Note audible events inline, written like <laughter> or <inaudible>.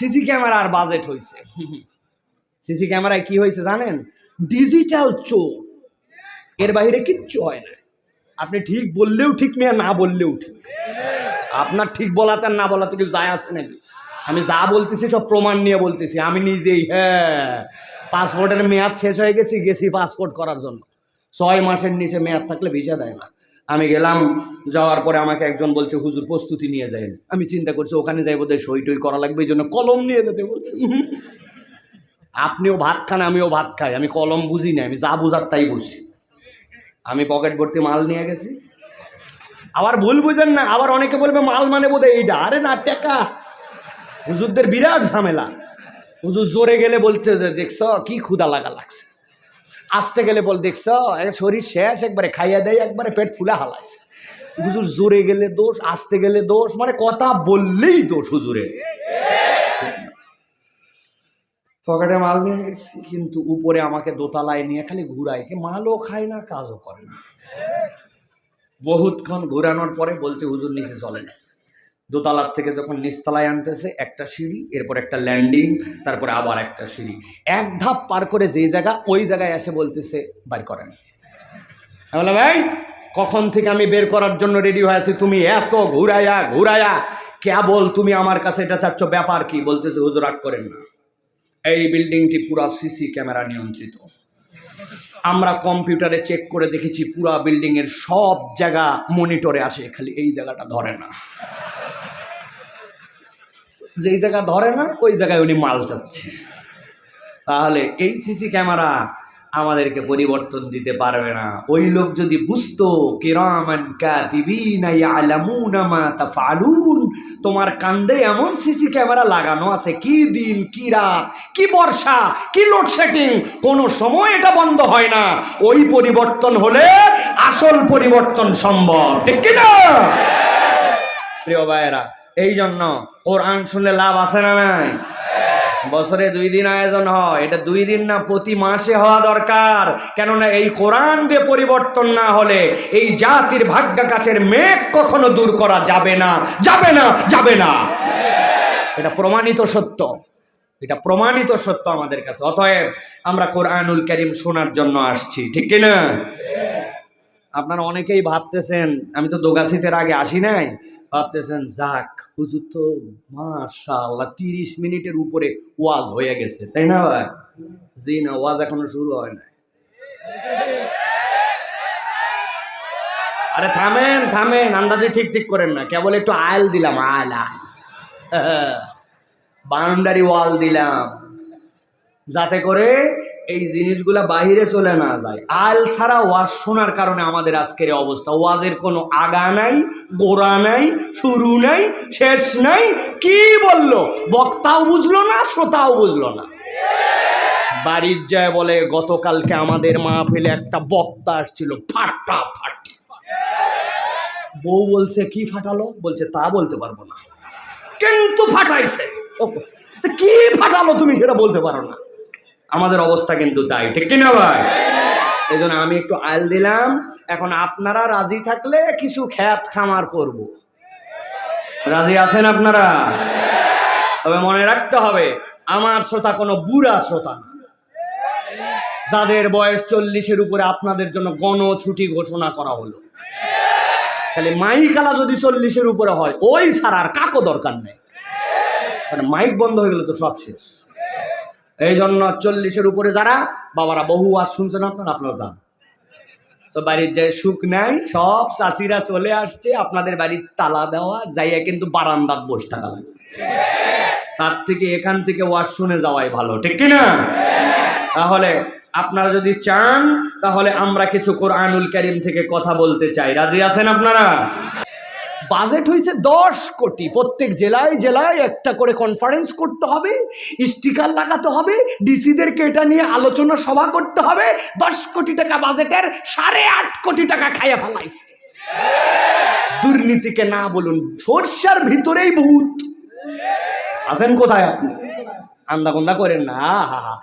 CC ক্যামেরার budget হয়েছে <laughs> CC ক্যামেরায় কি হয়েছে জানেন? ডিজিটাল চোর। এর বাইরে কিচ্ছু হয় না। আপনি ঠিক বললেও ঠিক মেয়ে না বললেও ঠিক আপনার ঠিক বলাতে না বলাতে কিছু যায় আছে নাকি? আমি যা বলতেছি সব প্রমাণ নিয়ে বলতেছি। আমি নিজেই হ্যাঁ পাসপোর্টের মেয়াদ শেষ হয়ে গেছি গেছি পাসপোর্ট করার জন্য। ছয় মাসের নিচে মেয়াদ থাকলে ভিসা দেয় না। আমি গেলাম, যাওয়ার পরে আমাকে একজন বলছে, হুজুর, প্রস্তুতি নিয়ে যাবেন আমি চিন্তা করছি, ওখানে যাই বোধহয় সই টই করা লাগবে, এই জন্য কলম নিয়ে যেতে বলছে। আপনিও ভাত খান, আমিও ভাত খাই। আমি কলম বুঝি না আমি যা বুঝার তাই বুঝছি। আমি পকেট ভর্তি মাল নিয়ে গেছি। আবার ভুল বুঝেন না, আবার অনেকে বলবে, মাল মানে বোধ এইটা আরে না, টেকা। হুজুরদের বিরাট ঝামেলা। হুজুর জোরে গেলে বলতে যে, দেখছ, কি ক্ষুদা লাগা লাগছে। আসতে গেলে বল, দেখছ? শরীর শেষ, একবারে খাইয়া দেয়, একবারে পেট ফুলে হালাইছে। হুজুর, জোরে গেলে দোষ, আসতে গেলে দোষ মানে কথা বললেই দোষ হুজুরে। পকেটে মাল নিয়ে গেছি, কিন্তু উপরে আমাকে দোতলায় নিয়ে খালি ঘুরায় কি মালও খায় না, কাজও করে না। বহুতক্ষণ ঘোরানোর পরে বলতে হুজুর, নিচে চলে না দোতলার থেকে যখন নিচতলায় আনতেছে, একটা সিঁড়ি, এরপর একটা ল্যান্ডিং তারপরে আবার একটা সিঁড়ি। এক ধাপ পার করে যেই জায়গা, ওই জায়গায় এসে বলতেছে বার করেন। বললাম ভাই কখন থেকে আমি বের করার জন্য রেডি হয়ে আছি? তুমি এত ঘুরাইয়া ঘুরাইয়া, কেবল তুমি আমার কাছে এটা চাচ্ছ, ব্যাপার কি? বলতেছে, হুজুর করেন না। এই বিল্ডিংটি পুরা সিসি ক্যামেরা নিয়ন্ত্রিত। আমরা কম্পিউটারে চেক করে দেখেছি, পুরা বিল্ডিংয়ের সব জায়গা মনিটরে আসে, খালি এই জায়গাটা ধরে না। যেই জায়গা ধরে না, ওই জায়গায় উনি মাল চাচ্ছে। তাহলে এই সিসি ক্যামেরা আমাদেরকে পরিবর্তন দিতে পারবে না। ওই লোক যদি বুঝতো তাফআলুন, তোমার কান্দে এমন সিসি ক্যামেরা লাগানো আছে, কি দিন, কি রাত, কি বর্ষা, কি লোডশেডিং, কোনো সময় এটা বন্ধ হয় না। ওই পরিবর্তন হলে আসল পরিবর্তন সম্ভব। ঠিক কি না প্রিয় ভাইয়েরা এই জন্য কোরআন শুনলে লাভ আছে না নাই? বছরে দুই দিন আয়োজন হয়। এটা দুই দিন না, প্রতি মাসে হওয়া দরকার। কেননা এই কোরআন দিয়ে পরিবর্তন না হলে এই জাতির ভাগ্যাকাশের মেঘ কখনো দূর করা যাবে না। যাবে না যাবে না। এটা প্রমাণিত সত্য। এটা প্রমাণিত সত্য আমাদের কাছে। অতএব আমরা কোরআনুল করিম শোনার জন্য আসছি। ঠিক কিনা আপনারা অনেকেই ভাবতেছেন, আমি তো দোগাছিতের আগে আসি নাই। ভাবতেছেন, যাক, হুজুর তো মাশাআল্লাহ তিরিশ মিনিটের উপরে ওয়াজ হয়ে গেছে, তাই না ভাই? জি না, ওয়াজ এখনও শুরু হয় না আরে থামেন থামেন, আন্দাজে ঠিক ঠিক করেন না, কেবল একটু আয়ল দিলাম আয়ল। বাউন্ডারি ওয়াল দিলাম, যাতে করে এই জিনিসগুলা বাহিরে চলে না যায়। আল ছাড়া ওয়াজ শোনার কারণে আমাদের আজকের অবস্থা। ওয়াজের কোনো আগা নাই, গোড়া নাই, শুরু নাই, শেষ নাই, কি বলল? বক্তাও বুঝলো না, শ্রোতাও বুঝলো না। বাড়ির যায় বলে, গতকালকে আমাদের মাহফিলে একটা বক্তা আসছিল, ফাটা ফাটি। বউ বলছে, কি ফাটালো? বলছে, তা বলতে পারব না। কিন্তু ফাটাইছে। কি ফাটালো তুমি সেটা বলতে পারো না। আমাদের অবস্থা কিন্তু তাই, ঠিক কিনা ভাই? এই জন্য আমি একটু আইল দিলাম। এখন আপনারা রাজি থাকলে কিছু খ্যাত খামার করব। রাজি আছেন আপনারা? তবে মনে রাখতে হবে, আমার শ্রোতা কোনো বুড়া শ্রোতা না। যাদের বয়স চল্লিশের উপরে আপনাদের জন্য গণছুটি ঘোষণা করা হলো। তাহলে মাইকালা যদি চল্লিশের উপরে হয়, ওই সারার কাকো দরকার নেই। মাইক বন্ধ হয়ে গেলে তো সব শেষ। এই জন্য চল্লিশের উপরে যারা, বাবারা বহু আর শুনছেন আপনারা আপনারা যান। তো বাড়ির যে সুখ নাই, সব চাষিরা চলে আসছে, আপনাদের বাড়ির তালা দেওয়া, যাইয়া কিন্তু বারান্দাত বসে থাকা লাগে। তার থেকে এখান থেকে ওয়াজ শুনে যাওয়াই ভালো, ঠিক কিনা তাহলে আপনারা যদি চান, তাহলে আমরা কিছু কোরআনুল করিম থেকে কথা বলতে চাই। রাজি আছেন আপনারা? বাজেট হয়েছে দশ কোটি। প্রত্যেক জেলায় জেলায় একটা করে কনফারেন্স করতে হবে স্টিকার লাগাতে হবে ডিসিদেরকে এটা নিয়ে আলোচনা সভা করতে হবে। দশ কোটি টাকা বাজেটের সাড়ে আট কোটি টাকা খাইয়া ফেলাইছে। দুর্নীতিকে না বলুন, সর্ষার ভিতরেই ভূত। আছেন কোথায় আপনি? আন্দা করেন না হা হা।